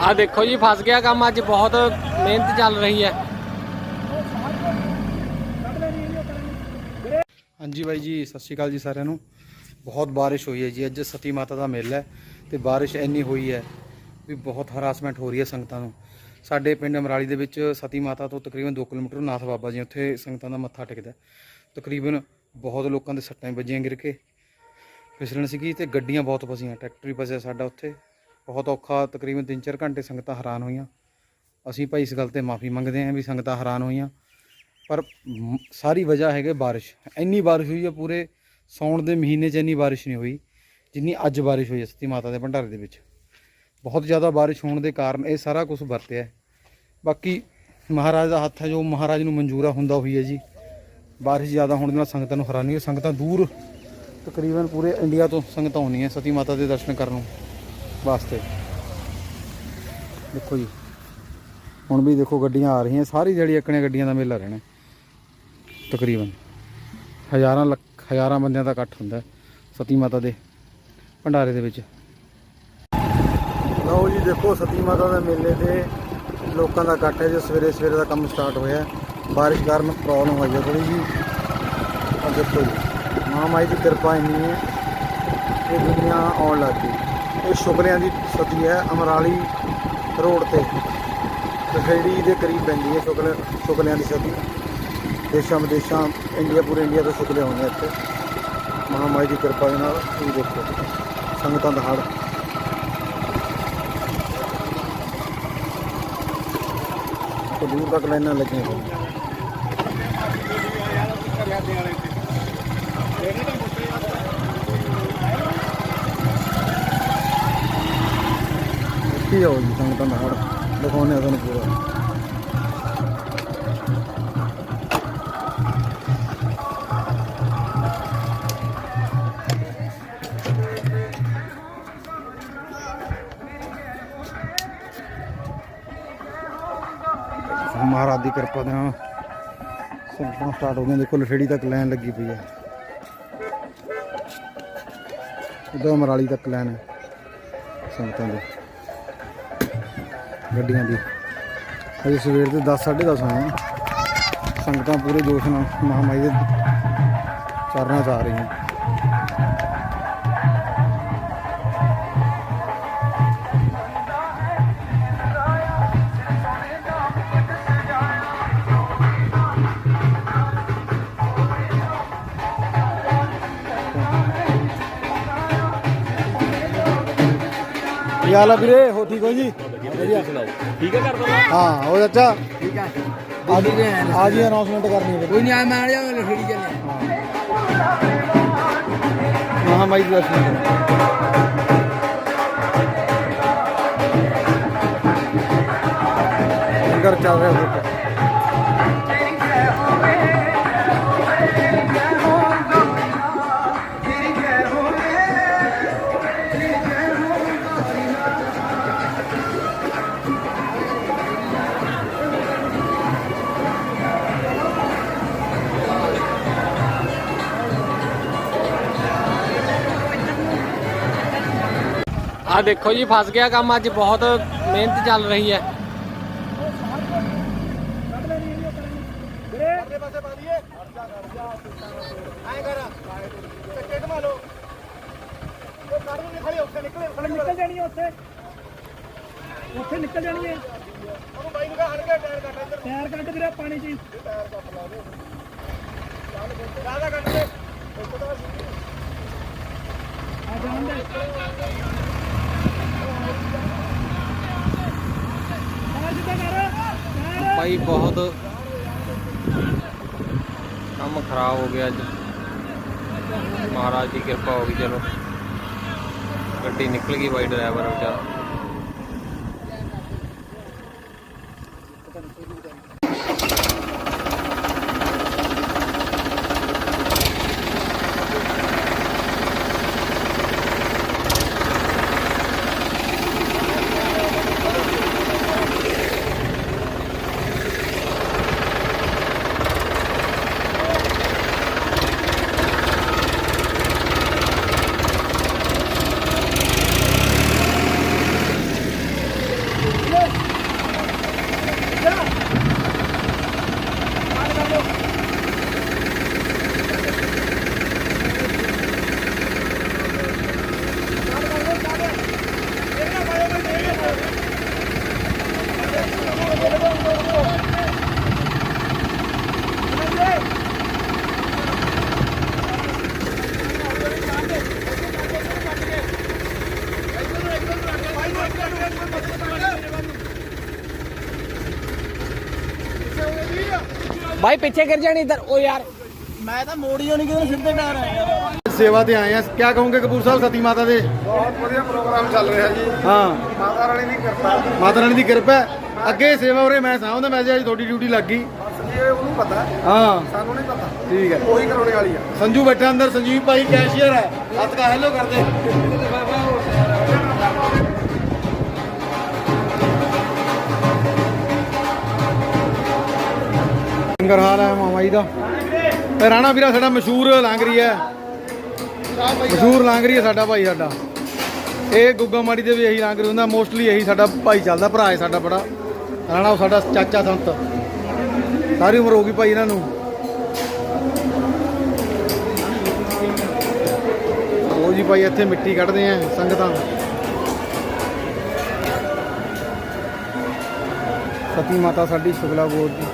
ਆ ਦੇਖੋ ਜੀ, ਫਸ ਗਿਆ ਕੰਮ ਅੱਜ, ਬਹੁਤ ਮਿਹਨਤ ਚੱਲ ਰਹੀ ਹੈ। ਹਾਂਜੀ ਬਾਈ ਜੀ, ਸਤਿ ਸ਼੍ਰੀ ਅਕਾਲ ਜੀ ਸਾਰਿਆਂ ਨੂੰ। ਬਹੁਤ ਬਾਰਿਸ਼ ਹੋਈ ਹੈ ਜੀ, ਅੱਜ ਸਤੀ ਮਾਤਾ ਦਾ ਮੇਲਾ ਹੈ ਤੇ ਬਾਰਿਸ਼ ਇੰਨੀ ਹੋਈ ਹੈ ਵੀ ਬਹੁਤ ਹਰਾਸਮੈਂਟ ਹੋ ਰਹੀ ਹੈ ਸੰਗਤਾਂ ਨੂੰ। ਸਾਡੇ ਪਿੰਡ ਅਮਰਾਲੀ ਦੇ ਵਿੱਚ ਸਤੀ ਮਾਤਾ ਤੋਂ ਤਕਰੀਬਨ 2 ਕਿਲੋਮੀਟਰ ਨਾਥ ਬਾਬਾ ਜੀ, ਉੱਥੇ ਸੰਗਤਾਂ ਦਾ ਮੱਥਾ ਟੇਕਦਾ ਤਕਰੀਬਨ ਬਹੁਤ ਲੋਕਾਂ ਦੇ ਸੱਟਾਂ ਵੱਜੀਆਂ ਗਿਰ ਕੇ। ਫਿਸਲਣ ਸੀਗੀ ਤੇ ਗੱਡੀਆਂ ਬਹੁਤ ਫਸੀਆਂ, ਟਰੈਕਟਰ ਵੀ ਫਸਿਆ ਸਾਡਾ ਉੱਥੇ। ਬਹੁਤ ਔਖਾ ਤਕਰੀਬਨ 3-4 ਘੰਟੇ ਸੰਗਤਾਂ ਹੈਰਾਨ ਹੋਈਆਂ। ਅਸੀਂ ਭਾਈ ਇਸ ਗੱਲ ਤੇ ਮਾਫੀ ਮੰਗਦੇ ਹਾਂ ਵੀ ਸੰਗਤਾਂ ਹੈਰਾਨ ਹੋਈਆਂ। ਪਰ ਸਾਰੀ ਵਜ੍ਹਾ ਹੈਗੇ ਬਾਰਿਸ਼। ਇੰਨੀ ਬਾਰਿਸ਼ ਹੋਈ ਹੈ ਪੂਰੇ ਸੌਣ ਦੇ ਮਹੀਨੇ 'ਚ ਇੰਨੀ ਬਾਰਿਸ਼ ਨਹੀਂ ਹੋਈ, ਜਿੰਨੀ ਅੱਜ ਬਾਰਿਸ਼ ਹੋਈ ਹੈ ਸਤੀ ਮਾਤਾ ਦੇ ਭੰਡਾਰੇ ਦੇ ਵਿੱਚ। ਬਹੁਤ ਜ਼ਿਆਦਾ ਬਾਰਿਸ਼ ਹੋਣ ਦੇ ਕਾਰਨ ਇਹ ਸਾਰਾ ਕੁਝ ਵਰਤਿਆ ਬਾਕੀ ਮਹਾਰਾਜ ਦਾ ਹੱਥ ਹੈ, ਜੋ ਮਹਾਰਾਜ ਨੂੰ ਮਨਜ਼ੂਰਾ ਹੁੰਦਾ ਹੋਈ ਹੈ ਜੀ। ਬਾਰਿਸ਼ ਜ਼ਿਆਦਾ ਹੋਣ ਦੇ ਨਾਲ ਸੰਗਤਾਂ ਨੂੰ ਹੈਰਾਨੀ ਹੈ ਸੰਗਤਾਂ ਦੂਰ ਤਕਰੀਬਨ ਪੂਰੇ ਇੰਡੀਆ ਤੋਂ ਸੰਗਤਾਂ ਆਉਂਦੀਆਂ ਸਤੀ ਮਾਤਾ ਦੇ ਦਰਸ਼ਨ ਕਰਨ ਨੂੰ। ਵਾਸਤੇ। ਦੇਖੋ ਜੀ, ਹੁਣ ਵੀ ਦੇਖੋ ਗੱਡੀਆਂ ਆ ਰਹੀਆਂ, ਸਾਰੀ ਜਿਹੜੀ ਇੱਕਣੇ ਗੱਡੀਆਂ ਦਾ ਮੇਲਾ ਰਹਿਣਾ ਤਕਰੀਬਨ। ਹਜ਼ਾਰਾਂ ਲੱਖ, ਹਜ਼ਾਰਾਂ ਬੰਦਿਆਂ ਦਾ ਇਕੱਠ ਹੁੰਦਾ ਸਤੀ ਮਾਤਾ ਦੇ ਭੰਡਾਰੇ ਦੇ ਵਿੱਚ। ਲਓ ਜੀ, ਦੇਖੋ ਸਤੀ ਮਾਤਾ ਦੇ ਮੇਲੇ ਤੇ ਲੋਕਾਂ ਦਾ ਇਕੱਠ ਹੈ, ਜੋ ਸਵੇਰੇ ਸਵੇਰੇ ਦਾ ਕੰਮ ਸਟਾਰਟ ਹੋਇਆ ਬਾਰਿਸ਼ ਕਾਰਨ ਪ੍ਰੋਬਲਮ ਹੋਈ ਹੈ ਥੋੜੀ ਜੀ ਦੇਖੋ ਜੀ ਮਾਂ ਮਾਈ ਦੀ ਕਿਰਪਾ ਇੰਨੀ ਹੈ ਇਹ ਦੁਨੀਆ ਆਉਣ ਲੱਗ ਗਈ। ਇਹ ਸ਼ੁਕਰਿਆਂ ਦੀ ਸਤੀ ਹੈ ਅਮਰਾਲੀ ਰੋਡ ਤੇ। ਤਖੇੜੀ ਦੇ ਕਰੀਬ ਪੈਂਦੀ ਹੈ ਸ਼ੁਕਲ ਸ਼ੁਕਲਿਆਂ ਦੀ ਸਤੀ ਦੇਸ਼ਾਂ ਵਿਦੇਸ਼ਾਂ, ਇੰਡੀਆ ਪੂਰੇ ਇੰਡੀਆ ਤੋਂ ਸ਼ੁਕਲੇ ਆਉਂਦੇ ਆ ਇੱਥੇ। ਮਹਾਮਾਈ ਦੀ ਕਿਰਪਾ ਦੇ ਨਾਲ ਇਹ ਦੇਖੋ। ਸੰਗਤਾਂ ਦਾ ਹੜ ਤੋਂ ਦੂਰ ਤੱਕ ਲਾਈਨਾਂ ਲੱਗੀਆਂ ਹੋਈਆਂ। ਕੀ ਹੋ ਜੀ? ਸੰਗਤਾਂ ਦਾ ਹੜ ਦਿਖਾਉਂਦੇ ਆ ਤੁਹਾਨੂੰ ਪੂਰਾ। ਮਹਾਰਾਜ ਦੀ ਕਿਰਪਾ ਦੇ ਨਾਲ ਸੰਗਤਾਂ ਸਟਾਰਟ ਹੋ ਗਈਆਂ। ਦੇਖੋ ਲਫੇੜੀ ਤੱਕ ਲਾਈਨ ਲੱਗੀ ਪਈ ਹੈ ਉਦੋਂ ਮਰਾਲੀ ਤੱਕ ਲਾਈਨ ਹੈ ਸੰਗਤਾਂ ਦੀ। ਗੱਡੀਆਂ ਦੀ। ਅਜੇ ਸਵੇਰ ਦੇ 10 10:30 ਹੋਏ ਆ। ਸੰਗਤਾਂ ਪੂਰੇ ਜੋਸ਼ ਨਾਲ ਮਹਾਮਾਈ ਦੇ ਚਰਨਾਂ 'ਚ ਆ ਰਹੀਆਂ। ਕੀ ਹਾਲ ਆ ਵੀਰੇ? ਹੋ ਠੀਕ ਹੋ ਜੀ? ਵਧੀਆ। ਠੀਕ ਹੈ ਕਰਦਾ ਹਾਂ ਹੋ ਚਾਚਾ ਠੀਕ ਹੈ ਅੱਜ ਅੱਜ ਹੀ ਅਨਾਉਂਸਮੈਂਟ ਕਰਨੀ ਹੈ। ਕੋਈ ਨਹੀਂ ਆ ਮੈਂ ਆ ਜਾ ਲਖੜੀ ਚੱਲੇ ਮਹਾਮਾਈ ਦੇ ਦਰਸ਼ਨ ਕਰੋ ਚੱਲ ਰਿਹਾ। ਆ ਦੇਖੋ ਜੀ, ਫਸ ਗਿਆ ਕੰਮ ਅੱਜ, ਬਹੁਤ ਮਿਹਨਤ ਚੱਲ ਰਹੀ ਹੈ। ਨਿਕਲ ਜਾਣੀ ਹੈ ਉੱਥੇ ਉੱਥੇ ਨਿਕਲ ਜਾਣੀ ਹੈ ਉਹਨੂੰ ਬਾਈ ਨੂੰ ਕਹ ਹਟ ਕੇ ਟਾਇਰ ਕੱਟ ਇੱਧਰ ਟਾਇਰ ਕੱਟ ਵੀਰੇ ਪਾਣੀ ਚ ਟਾਇਰ ਕੱਟ ਲਾ ਦੇ। ਜ਼ਿਆਦਾ ਕੱਟ ਦੇ ਆ ਜਾਣ ਦੇ ਆ ਜਿੱਦਾਂ ਕਰ ਕਰ ਭਾਈ ਬਹੁਤ ਕੰਮ ਖਰਾਬ ਹੋ ਗਿਆ ਅੱਜ। ਮਹਾਰਾਜ ਦੀ ਕਿਰਪਾ ਹੋ ਗਈ, ਚਲੋ। ਗੱਡੀ ਨਿਕਲ ਗਈ ਬਾਈ ਡਰਾਈਵਰ ਵਿਚਾਰਾ। ਭਾਈ ਪਿੱਛੇ ਗਿਰ ਜਾਣੀ ਇਧਰ। ਓ ਯਾਰ। ਮੈਂ ਤਾਂ ਮੋੜੀਓ ਨਹੀਂ ਕਿਉਂ ਸਿੱਧੇ ਟਾਰ ਆਇਆ ਸੇਵਾ ਤੇ ਆਏ ਆ। ਕੀ ਕਹੋਗੇ ਕਪੂਰ ਸਾਹਿਬ ਸਤੀ ਮਾਤਾ ਦੇ? ਬਹੁਤ ਵਧੀਆ ਪ੍ਰੋਗਰਾਮ ਚੱਲ ਰਿਹਾ ਜੀ। ਹਾਂ। ਮਾਤਾ ਰਾਣੀ ਦੀ ਕਿਰਪਾ ਮਾਤਾ ਰਾਣੀ ਦੀ ਕਿਰਪਾ ਅੱਗੇ ਸੇਵਾ ਉਰੇ ਮੈਂ ਸਾਹਮਣੇ ਮੈਂ ਅੱਜ ਤੁਹਾਡੀ ਡਿਊਟੀ ਲੱਗ ਗਈ। ਉਹਨੂੰ ਪਤਾ ਹਾਂ। ਸਾਨੂੰ ਨਹੀਂ ਪਤਾ। ਠੀਕ ਹੈ। ਉਹੀ ਕਰਾਉਣੇ ਵਾਲੀ ਆ। ਸੰਜੂ ਬੈਠਾ ਅੰਦਰ ਸੰਜੀਵ ਭਾਈ ਕੈਸ਼ੀਅਰ ਹੈ। ਹੱਥ ਕਾ ਹੈਲੋ ਕਰਦੇ। ਲੰਗਰ ਹਾਲ ਹੈ ਮਾਮਾ ਜੀ ਦਾ। ਇਹ ਰਾਣਾ ਵੀਰਾ ਸਾਡਾ ਮਸ਼ਹੂਰ ਲਾਂਗਰੀ ਹੈ। ਮਸ਼ਹੂਰ ਲਾਂਗਰੀ ਹੈ ਸਾਡਾ ਭਾਈ ਸਾਡਾ। ਇਹ ਗੁੱਗਾ ਮਾੜੀ ਦੇ ਵੀ ਇਹੀ ਲਾਂਗਰੀ ਹੁੰਦਾ ਮੋਸਟਲੀ ਇਹੀ ਸਾਡਾ ਭਾਈ ਚੱਲਦਾ, ਭਰਾ ਹੈ ਸਾਡਾ ਬੜਾ। ਰਾਣਾ ਉਹ ਸਾਡਾ ਚਾਚਾ ਸੰਤ। ਸਾਰੀ ਉਮਰ ਹੋ ਗਈ ਭਾਈ ਇਹਨਾਂ ਨੂੰ। ਉਹ ਜੀ ਭਾਈ, ਇੱਥੇ ਮਿੱਟੀ ਕੱਢਦੇ ਆ ਸੰਗਤਾਂ ਸਤੀ ਮਾਤਾ ਸਾਡੀ ਸ਼ੁਕਲਾ ਗੋਦ ਦੀ